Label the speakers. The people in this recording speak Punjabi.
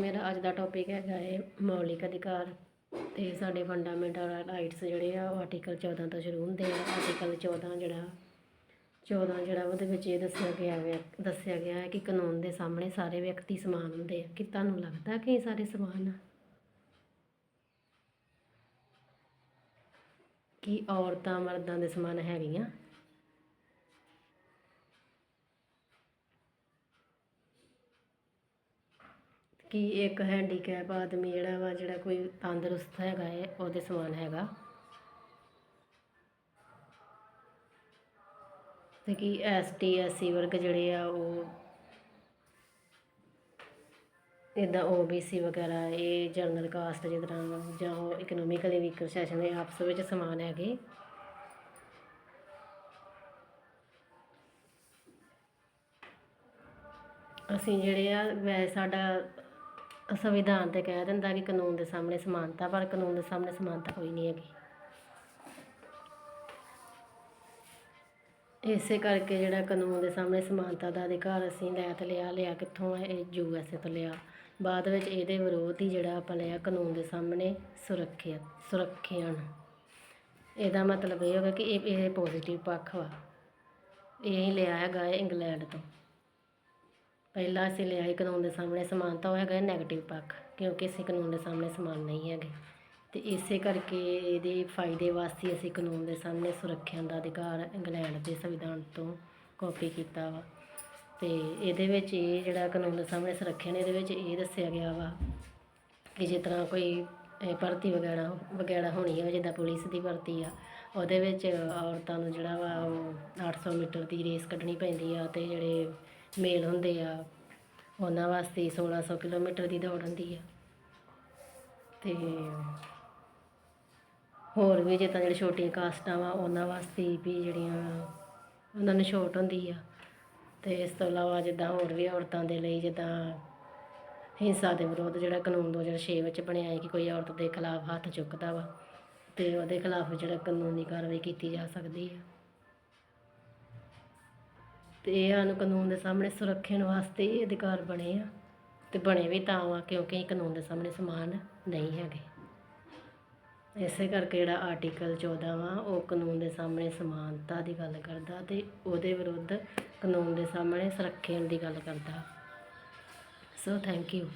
Speaker 1: ਮੇਰਾ ਅੱਜ ਦਾ ਟੌਪਿਕ ਹੈਗਾ ਹੈ ਮੌਲਿਕ ਅਧਿਕਾਰ ਤੇ ਸਾਡੇ ਫੰਡਾਮੈਂਟਲ ਰਾਈਟਸ ਜਿਹੜੇ ਆ ਉਹ ਆਰਟੀਕਲ 14 ਤੋਂ ਸ਼ੁਰੂ ਹੁੰਦੇ ਆ। ਆਰਟੀਕਲ 14 ਜਿਹੜਾ 14 ਜਿਹੜਾ ਉਹਦੇ ਵਿੱਚ ਇਹ ਦੱਸਿਆ ਗਿਆ ਹੈ ਦੱਸਿਆ ਗਿਆ ਹੈ ਕਿ ਕਾਨੂੰਨ ਦੇ ਸਾਹਮਣੇ ਸਾਰੇ ਵਿਅਕਤੀ ਸਮਾਨ ਹੁੰਦੇ ਆ। ਕਿ ਤੁਹਾਨੂੰ ਲੱਗਦਾ ਕਿ ਇਹ ਸਾਰੇ ਸਮਾਨ ਆ? ਕਿ ਔਰਤਾਂ ਮਰਦਾਂ ਦੇ ਸਮਾਨ ਹੈਗੀਆਂ? ਕਿ ਇੱਕ ਹੈਂਡੀਕੈਪ ਆਦਮੀ ਜਿਹੜਾ ਵਾ, ਜਿਹੜਾ ਕੋਈ ਤੰਦਰੁਸਤ ਹੈਗਾ ਹੈ, ਉਹਦੇ ਸਮਾਨ ਹੈਗਾ। ਤੇ ਕਿ ਐਸ ਟੀ ਐਸ ਸੀ ਵਰਗ ਜਿਹੜੇ ਆ, ਉਹ ਇੱਦਾਂ ਓ ਬੀ ਸੀ ਵਗੈਰਾ, ਇਹ ਜਨਰਲ ਕਾਸਟ ਜਿਸ ਤਰ੍ਹਾਂ ਜਾਂ ਉਹ ਇਕਨੋਮਿਕਲੀ ਵੀਕਰ ਸੈਸ਼ਨ ਦੇ ਆਪਸ ਵਿੱਚ ਸਮਾਨ ਹੈਗੇ। ਅਸੀਂ ਜਿਹੜੇ ਆ ਵੈ ਸਾਡਾ ਸੰਵਿਧਾਨ ਤੇ ਕਹਿ ਦਿੰਦਾ ਕਿ ਕਾਨੂੰਨ ਦੇ ਸਾਹਮਣੇ ਸਮਾਨਤਾ, ਪਰ ਕਾਨੂੰਨ ਦੇ ਸਾਹਮਣੇ ਸਮਾਨਤਾ ਕੋਈ ਨਹੀਂ ਹੈਗੀ। ਇਸੇ ਕਰਕੇ ਜਿਹੜਾ ਕਾਨੂੰਨ ਦੇ ਸਾਹਮਣੇ ਸਮਾਨਤਾ ਦਾ ਅਧਿਕਾਰ ਅਸੀਂ ਲੈ ਤੇ ਲਿਆ ਲਿਆ ਕਿੱਥੋਂ ਹੈ? ਇਹ ਯੂ ਐਸ ਏ ਤੋਂ ਲਿਆ। ਬਾਅਦ ਵਿੱਚ ਇਹਦੇ ਵਿਰੋਧ ਹੀ ਜਿਹੜਾ ਆਪਾਂ ਲਿਆ ਕਾਨੂੰਨ ਦੇ ਸਾਹਮਣੇ ਸੁਰੱਖਿਅਤ ਸੁਰੱਖਿਅਨ ਇਹਦਾ ਮਤਲਬ ਇਹ ਹੋਗਾ ਕਿ ਇਹ ਇਹ ਪੋਜ਼ਿਟਿਵ ਪੱਖ ਵਾ। ਇਹ ਹੀ ਲਿਆ ਹੈਗਾ ਹੈ ਇੰਗਲੈਂਡ ਤੋਂ। ਪਹਿਲਾਂ ਅਸੀਂ ਲਿਆ ਸੀ ਕਾਨੂੰਨ ਦੇ ਸਾਹਮਣੇ ਸਮਾਨ, ਤਾਂ ਉਹ ਹੈਗਾ ਨੈਗੇਟਿਵ ਪੱਖ, ਕਿਉਂਕਿ ਅਸੀਂ ਕਾਨੂੰਨ ਦੇ ਸਾਹਮਣੇ ਸਮਾਨ ਨਹੀਂ ਹੈਗੇ। ਅਤੇ ਇਸੇ ਕਰਕੇ ਇਹਦੇ ਫਾਇਦੇ ਵਾਸਤੇ ਅਸੀਂ ਕਾਨੂੰਨ ਦੇ ਸਾਹਮਣੇ ਸੁਰੱਖਿਆ ਦਾ ਅਧਿਕਾਰ ਇੰਗਲੈਂਡ ਦੇ ਸੰਵਿਧਾਨ ਤੋਂ ਕਾਪੀ ਕੀਤਾ ਵਾ। ਅਤੇ ਇਹਦੇ ਵਿੱਚ ਇਹ ਜਿਹੜਾ ਕਾਨੂੰਨ ਦੇ ਸਾਹਮਣੇ ਸੁਰੱਖਿਆ ਨੇ, ਇਹਦੇ ਵਿੱਚ ਇਹ ਦੱਸਿਆ ਗਿਆ ਵਾ ਕਿ ਜਿਸ ਤਰ੍ਹਾਂ ਕੋਈ ਭਰਤੀ ਵਗੈਰਾ ਵਗੈਰਾ ਹੋਣੀ ਹੈ, ਜਿੱਦਾਂ ਪੁਲਿਸ ਦੀ ਭਰਤੀ ਆ, ਉਹਦੇ ਵਿੱਚ ਔਰਤਾਂ ਨੂੰ ਜਿਹੜਾ ਵਾ ਉਹ 800 ਮੀਟਰ ਦੀ ਰੇਸ ਕੱਢਣੀ ਪੈਂਦੀ ਆ ਅਤੇ ਜਿਹੜੇ ਮੇਲ ਹੁੰਦੇ ਆ। ਉਹਨਾਂ ਵਾਸਤੇ 1600 ਕਿਲੋਮੀਟਰ ਦੀ ਦੌੜ ਹੁੰਦੀ ਆ। ਤੇ ਹੋਰ ਵੀ ਜਿੱਦਾਂ ਜਿਹੜੇ ਛੋਟੀਆਂ ਕਾਸਟਾਂ ਵਾ, ਉਹਨਾਂ ਵਾਸਤੇ ਵੀ ਜਿਹੜੀਆਂ ਉਹਨਾਂ ਨੂੰ ਛੋਟ ਹੁੰਦੀ ਆ। ਤੇ ਇਸ ਤੋਂ ਇਲਾਵਾ ਜਿੱਦਾਂ ਹੋਰ ਵੀ ਔਰਤਾਂ ਦੇ ਲਈ ਜਿੱਦਾਂ ਹਿੰਸਾ ਦੇ ਵਿਰੋਧ ਜਿਹੜਾ ਕਾਨੂੰਨ 2006 ਵਿੱਚ ਬਣਿਆ ਹੈ ਕਿ ਕੋਈ ਔਰਤ ਦੇ ਖਿਲਾਫ ਹੱਥ ਚੁੱਕਦਾ ਵਾ, ਤੇ ਉਹਦੇ ਖਿਲਾਫ ਜਿਹੜਾ ਕਾਨੂੰਨੀ ਕਾਰਵਾਈ ਕੀਤੀ ਜਾ ਸਕਦੀ ਹੈ ਤੇ ਇਹ ਸਾਨੂੰ ਕਾਨੂੰਨ ਦੇ ਸਾਹਮਣੇ ਸੁਰੱਖਿਆ ਵਾਸਤੇ ਇਹ ਅਧਿਕਾਰ ਬਣੇ ਆ। ਤੇ ਬਣੇ ਵੀ ਤਾਂ ਵਾ, ਕਿਉਂਕਿ ਇਹ ਕਾਨੂੰਨ ਦੇ ਸਾਹਮਣੇ ਸਮਾਨ ਨਹੀਂ ਹੈਗੇ। ਇਸੇ ਕਰਕੇ ਜਿਹੜਾ ਆਰਟੀਕਲ 14 ਵਾ, ਉਹ ਕਾਨੂੰਨ ਦੇ ਸਾਹਮਣੇ ਸਮਾਨਤਾ ਦੀ ਗੱਲ ਕਰਦਾ ਤੇ ਉਹਦੇ ਵਿਰੁੱਧ ਕਾਨੂੰਨ ਦੇ ਸਾਹਮਣੇ ਸੁਰੱਖਿਆ ਦੀ ਗੱਲ ਕਰਦਾ। So thank you